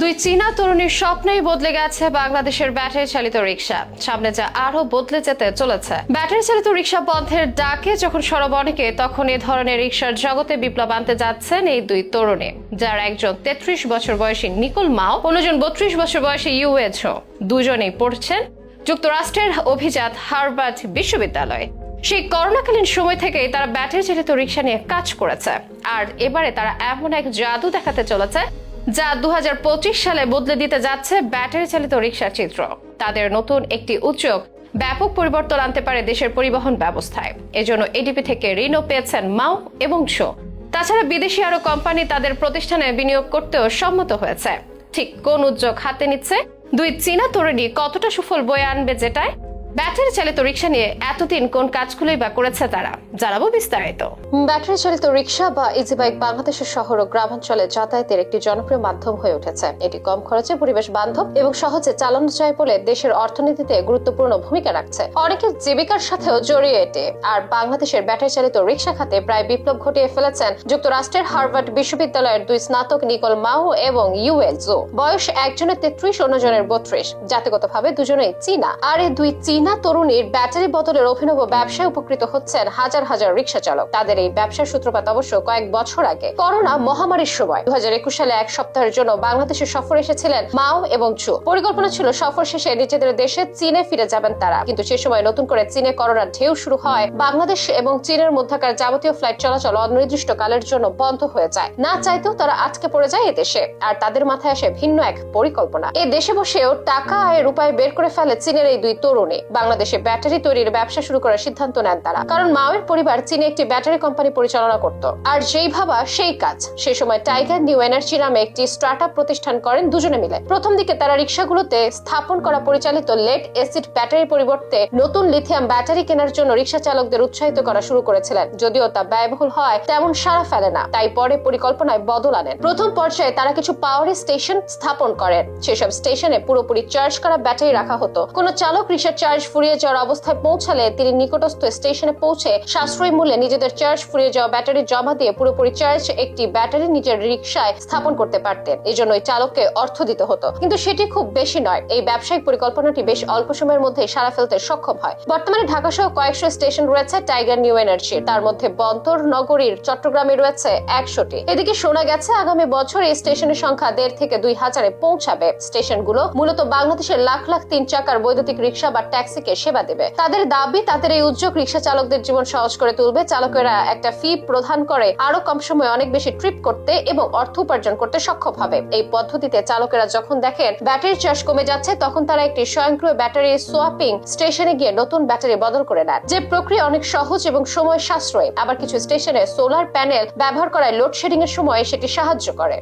দুই চীনা তরুণীর স্বপ্নেই বদলে গেছে বাংলাদেশের ব্যাটারি চালিত রিক্সা সামনে যা আরও বদলে যেতে চলেছে। ব্যাটারি চালিত রিক্সা বন্ধের ডাকে যখন সরব অনেকে, তখন এ ধরনের রিক্সার জগতে বিপ্লব আনতে যাচ্ছেন এই দুই তরুণী, যার একজন তেত্রিশ বছর বয়সী নিকুল মাও, অন্যজন বত্রিশ বছর বয়সী ইউএচও দুজনেই পড়ছেন যুক্তরাষ্ট্রের অভিজাত হার্ভার্ড বিশ্ববিদ্যালয়ে। সেই করোনাকালীন সময় থেকেই তারা ব্যাটারি চালিত রিক্সা নিয়ে কাজ করেছে। আর এবারে তারা এমন এক জাদু দেখাতে চলেছে যা দুহাজার পঁচিশ সালে বদলে দিতে যাচ্ছে ব্যাটারি চালিত রিক্সার চিত্র। তাদের নতুন একটি উদ্যোগ ব্যাপক পরিবর্তন আনতে পারে দেশের পরিবহন ব্যবস্থায়। এজন্য এডিপি থেকে ঋণও পেয়েছেন মাও এবং শো। তাছাড়া বিদেশি আরও কোম্পানি তাদের প্রতিষ্ঠানে বিনিয়োগ করতেও সম্মত হয়েছে। ঠিক কোন উদ্যোগ হাতে নিচ্ছে দুই চীনা তরুণী কতটা সুফল বয়ে আনবে যেটায় ব্যাটারি চালিত রিক্সা নিয়ে এতদিন কোন কাজগুলোই বা করেছে তারা? জানাব বিস্তারিত। ব্যাটারি চালিত রিক্সা বা ইজি বাইক বাংলাদেশের শহর ও গ্রামাঞ্চলে যাতায়াতের একটি জনপ্রিয় মাধ্যম হয়ে উঠেছে। এটি কম খরচে পরিবেশ বান্ধব এবং সহজে চালানো যায় বলে দেশের অর্থনীতিতে গুরুত্বপূর্ণ ভূমিকা রাখছে। অনেকের জীবিকার সাথেও জড়িয়ে এটি। আর বাংলাদেশের ব্যাটারি চালিত রিক্সা খাতে প্রায় বিপ্লব ঘটিয়ে ফেলেছেন যুক্তরাষ্ট্রের হার্ভার্ড বিশ্ববিদ্যালয়ের দুই স্নাতক নিকল মাও এবং ইউএল জো। বয়স একজনের তেত্রিশ, অন্যজনের বত্রিশ। জাতিগতভাবে দুজনেই চীনা। আর এই দুই চীনা তরুণীর ব্যাটারি বদলের অভিনব ব্যবসায় উপকৃত হচ্ছেন হাজার হাজার রিক্সা চালক। তাদের এই ব্যবসার সূত্রপাত অবশ্য কয়েক বছর আগে। করোনা মহামারীর সময়। দুহাজার একুশ সালে এক সপ্তাহের জন্য বাংলাদেশে সফর এসেছিলেন মাও এবং চু। পরিকল্পনা ছিল সফর শেষে নিজেদের দেশে চীনে ফিরে যাবেন তারা। কিন্তু সে সময় নতুন করে চীনে করোনার ঢেউ শুরু হয়। বাংলাদেশ এবং চীনের মধ্যকার যাবতীয় ফ্লাইট চলাচল অনির্দিষ্ট কালের জন্য বন্ধ হয়ে যায়। না চাইতেও তারা আটকে পড়ে যায় এদেশে। আর তাদের মাথায় আসে ভিন্ন এক পরিকল্পনা। এ দেশে বসেও টাকা আয়ের উপায় বের করে ফেলে চীনের এই দুই তরুণী। বাংলাদেশে ব্যাটারি তৈরির ব্যবসা শুরু করার সিদ্ধান্ত নেন তারা। কারণ মাওয়ের পরিবার চীনে একটি ব্যাটারি কোম্পানি পরিচালনা করত। আর যেই ভাবা, সেই কাজ। সে সময় টাইগার নিউ এনার্জি নামে একটি স্টার্ট প্রতিষ্ঠান করেন দুজনে মিলে। প্রথম দিকে তারা রিক্সাগুলোতে স্থাপন করা পরিচালিত লেড এসিড ব্যাটারির পরিবর্তে নতুন লিথিয়াম ব্যাটারি কেনার জন্য রিক্সা চালকদের উৎসাহিত করা শুরু করেছিলেন। যদিও তা ব্যয়বহুল হয়, তেমন সাড়া ফেলে না। তাই পরে পরিকল্পনায় বদল আনেন। প্রথম পর্যায়ে তারা কিছু পাওয়ার স্টেশন স্থাপন করেন। সেসব স্টেশনে পুরোপুরি চার্জ করা ব্যাটারি রাখা হতো। কোনো চালক রিক্সার চার্জ ফুরিয়ে যাওয়ার অবস্থায় পৌঁছালে তিনি নিকটস্থ স্টেশনে পৌঁছে সাশ্রয়ী মূল্যে নিজেদের চার্জ ফুরিয়ে যাওয়া ব্যাটারি জমা দিয়ে পুরোপুরি চার্জ একটি ব্যাটারি নিজের রিক্সায় স্থাপন করতে পারতেন। এই জন্য চালককে অর্থ দিতে হতো। কিন্তু সেটি খুব বেশি নয়। এই ব্যবসায়িক পরিকল্পনাটি বেশ অল্প সময়ের মধ্যে সারা ফেলতে সক্ষম হয়। বর্তমানে ঢাকা সহ কয়েকশো স্টেশন রয়েছে টাইগার নিউ এনার্জি। তার মধ্যে বন্দর নগরীর চট্টগ্রামে রয়েছে একশোটি। এদিকে শোনা গেছে, আগামী বছর এই স্টেশনের সংখ্যা দেড় থেকে দুই হাজারে পৌঁছাবে। স্টেশনগুলো মূলত বাংলাদেশের লাখ লাখ তিন চাকার বৈদ্যুতিক রিক্সা বা ট্যাক্সিকে সেবা দেবে। তাদের দাবি, তাদের এই উদ্যোগ রিক্সা চালকদের জীবন সহজ করে তুলবে। চালকেরা একটা ফি প্রদান করে আরও কম সময়ে অনেক বেশি ট্রিপ করতে এবং অর্থ উপার্জন করতে সক্ষম হবে। এই পদ্ধতিতে চালকেরা যখন দেখেন ব্যাটারির চার্জ কমে যাচ্ছে, তখন তারা একটি স্বয়ংক্রিয় ব্যাটারি সোয়াপিং স্টেশনে গিয়ে নতুন ব্যাটারি বদল করে নেন। যে প্রক্রিয়া অনেক সহজ এবং সময় সাশ্রয়, আবার কিছু স্টেশনে সোলার প্যানেল ব্যবহার করায় লোডশেডিং এর সময় সেটি সাহায্য করে।